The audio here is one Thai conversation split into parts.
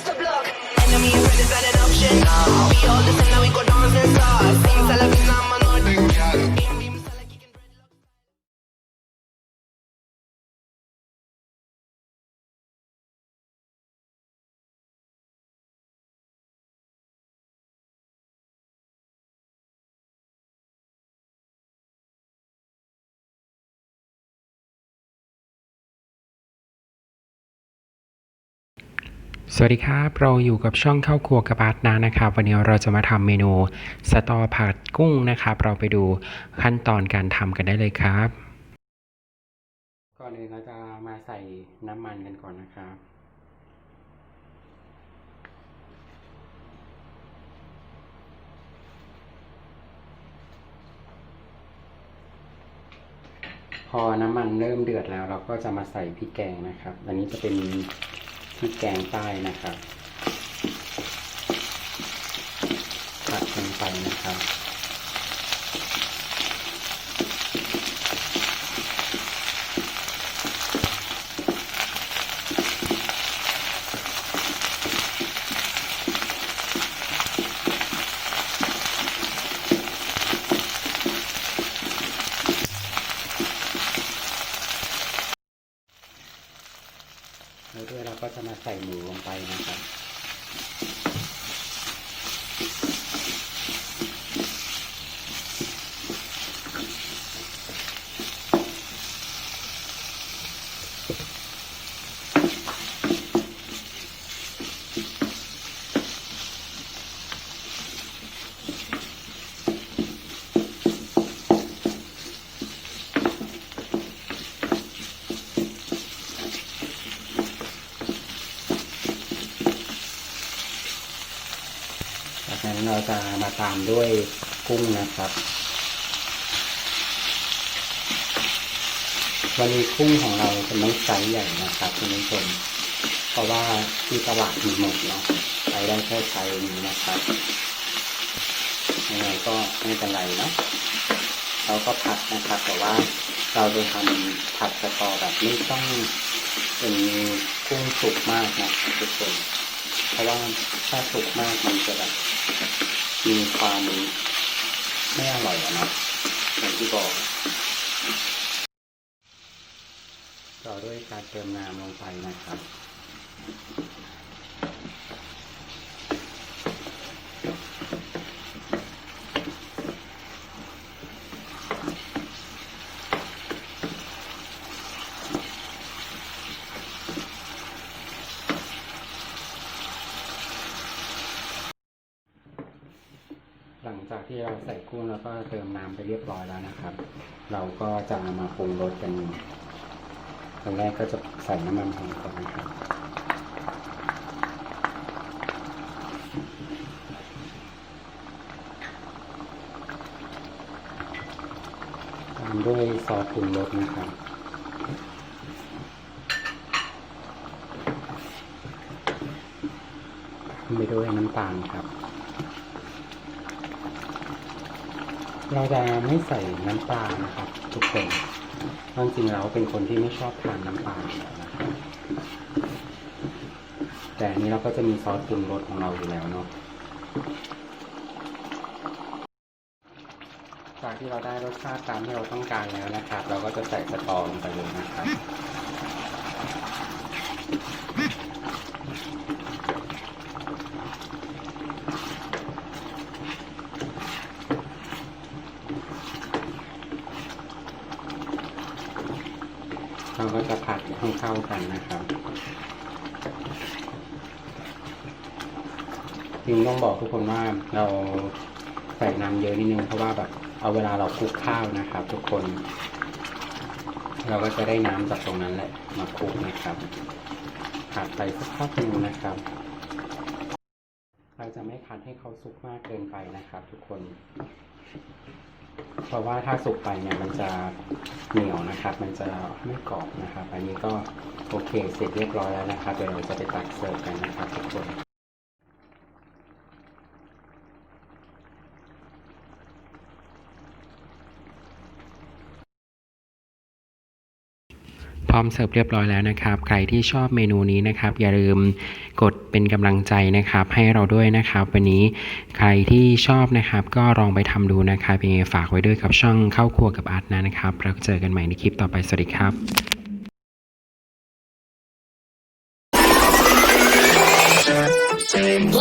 just a block. Enemy friend is not an option. No. We all listen now, we go สวัสดีครับ เราอยู่กับช่องเข้าครัวกระบาดนานะครับ วันนี้เราจะมาทำเมนูสตอผัดกุ้งนะครับ เราไปดูขั้นตอนการทำกันได้เลยครับ ก่อนอื่นเราจะมาใส่น้ำมันกันก่อนนะครับ พอน้ำมันเริ่มเดือดแล้ว เราก็จะมาใส่พริกแกงนะครับ อันนี้จะเป็น พริกแกงใต้นะครับผัดลงไปนะครับ แล้วด้วยเราก็จะมาใส่หมูลงไปนะครับ นั้นเราจะมาตามด้วยกุ้งนะครับ วันนี้กุ้งของเราจะไม่ไซส์ใหญ่นะครับคุณผู้ชมเพราะว่าที่ตลาดมีหมดเนาะใช้ได้แค่ไซส์นี้นะครับยังไงก็ไม่เป็นไรเนาะเราก็ผัดนะครับ แต่ว่าเราจะทำผัดสตอแบบไม่ต้องเป็นกุ้งสุกมากนะทุกคน เพราะว่าถ้าสุกมากมันจะแบบมีความไม่อร่อยอะนะอย่างที่บอก ต่อด้วยการเติมน้ำลงไปนะครับ หลังจากที่เราใส่กุ้งแล้วก็เติมน้ำไปเรียบร้อยแล้วนะครับ เราก็จะเอามาปรุงรสกันตอนแรกก็จะใส่น้ำมันหอยก่อนนะครับตามด้วยซอสปรุงรสนะครับไปด้วยน้ำตาลครับ เราจะไม่ใส่น้ำปลานะครับ ทุกคนเพราะจริงๆแล้วเป็นคนที่ไม่ชอบทานน้ำปลาแล้วนะครับแต่อันนี้เราก็จะมีซอสปรุงรสของเราอยู่แล้วเนาะจากที่เราได้รสชาติตามที่เราต้องการแล้วนะครับ เราก็จะใส่สตอลงไปเลยนะครับ เราก็จะผัดให้เข้ากันนะครับจริงต้องบอกทุกคนว่าเราใส่น้ำเยอะนิดนึงเพราะว่าแบบเอาเวลาเราคลุกข้าวนะครับ ทุกคน เราก็จะได้น้ำจากตรงนั้นแหละมาคลุกนะครับผัดไปสักพักหนึ่งนะครับ เราจะไม่คัดให้เขาสุกมากเกินไปนะครับ ทุกคน เพราะว่าถ้าสุกไปเนี่ยมันจะเหนียวนะครับ มันจะไม่กรอบนะครับ อันนี้ก็โอเคเสร็จเรียบร้อยแล้วนะครับ เดี๋ยวเราจะไปตักเสิร์ฟกันนะครับทุกคน พร้อมเสิร์ฟเรียบร้อยแล้วนะครับ ใครที่ชอบเมนูนี้นะครับ อย่าลืมกดเป็นกำลังใจนะครับ ให้เราด้วยนะครับ วันนี้ใครที่ชอบนะครับ ก็ลองไปทำดูนะครับยังไงฝากไว้ด้วยกับช่องเข้าครัวกับอาร์ตนะครับแล้วเจอกันใหม่ในคลิปต่อไปสวัสดีครับ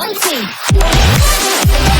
One, two.